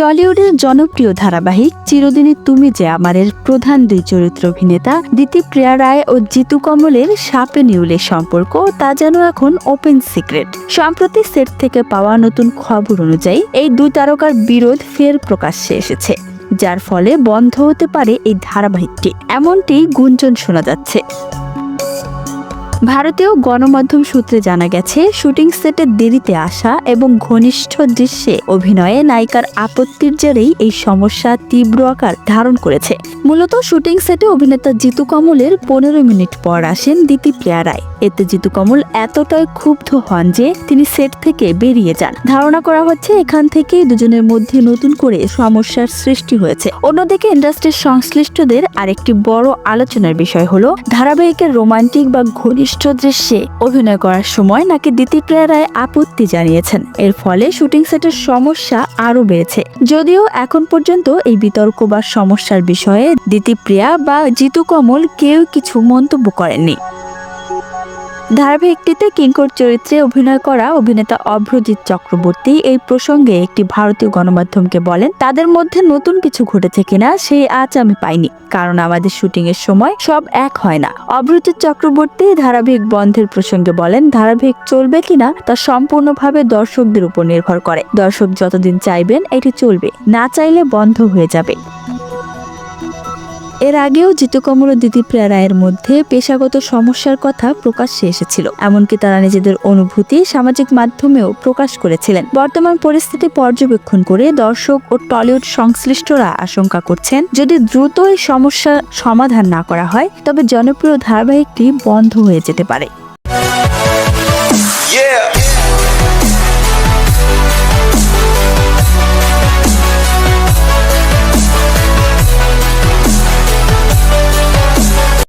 টলিউডের জনপ্রিয় ধারাবাহিক চিরদিনই তুমি যে আমারের প্রধান দুই চরিত্র অভিনেতা দিতি প্রিয়া রায় ও জিতু কমলের সাপে নিউলের সম্পর্ক, তা যেন এখন ওপেন সিক্রেট সম্প্রতি সেট থেকে পাওয়া নতুন খবর অনুযায়ী এই দুই তারকার বিরোধ ফের প্রকাশ্যে এসেছে, যার ফলে বন্ধ হতে পারে এই ধারাবাহিকটি। এমনটি গুঞ্জন শোনা যাচ্ছে। ভারতীয় গণমাধ্যম সূত্রে জানা গেছে, শুটিং সেটে দেরিতে আসা এবং ঘনিষ্ঠ দৃশ্যে অভিনয়ে নায়িকার আপত্তির জেরেই এই সমস্যা তীব্র আকার ধারণ করেছে। মূলত শুটিং সেটে অভিনেতা জিতু কমলের পনেরো মিনিট পর আসেন দিতি প্রিয়া রায় এতে জিতু কমল এতটাই ক্ষুব্ধ হন যে তিনি সেট থেকে বেরিয়ে যান। ধারণা করা হচ্ছে এখান থেকেই দুজনের মধ্যে নতুন করে সমস্যার সৃষ্টি হয়েছে। অন্যদিকে ইন্ডাস্ট্রির সংশ্লিষ্টদের আরেকটি বড় আলোচনার বিষয় হলো, ধারাবাহিকের রোমান্টিক বা ঘনিষ্ঠ দৃশ্যে অভিনয় করার সময় নাকি দিতি প্রিয়া রায় আপত্তি জানিয়েছেন। এর ফলে শুটিং সেটের সমস্যা আরও বেড়েছে। যদিও এখন পর্যন্ত এই বিতর্ক বা সমস্যার বিষয়ে দিতি প্রিয়া বা জিতু কমল কেউ কিছু মন্তব্য করেননি। ধারাবাহিকটিতে কিঙ্কর চরিত্রে অভিনয় করা অভিনেতা অভ্রজিৎ চক্রবর্তী এই প্রসঙ্গে একটি ভারতীয় গণমাধ্যমকে বলেন, তাদের মধ্যে নতুন কিছু ঘটেছে কিনা, সেই আজ আমি পাইনি। কারণ আমাদের শুটিং এর সময় সব এক হয় না। অভ্রজিৎ চক্রবর্তী ধারাবাহিক বন্ধের প্রসঙ্গে বলেন, ধারাবাহিক চলবে কিনা, তা সম্পূর্ণভাবে দর্শকদের উপর নির্ভর করে। দর্শক যতদিন চাইবেন, এটি চলবে। না চাইলে বন্ধ হয়ে যাবে। এর আগেও জিতুকমল ও দিদিপ্রিয়া রায়ের মধ্যে পেশাগত সমস্যার কথা প্রকাশ্যে এসেছিল। এমনকি তারা নিজেদের অনুভূতি সামাজিক মাধ্যমেও প্রকাশ করেছিলেন। বর্তমান পরিস্থিতি পর্যবেক্ষণ করে দর্শক ও টলিউড সংশ্লিষ্টরা আশঙ্কা করছেন, যদি দ্রুতই এই সমস্যার সমাধান না করা হয়, তবে জনপ্রিয় ধারাবাহিকটি বন্ধ হয়ে যেতে পারে।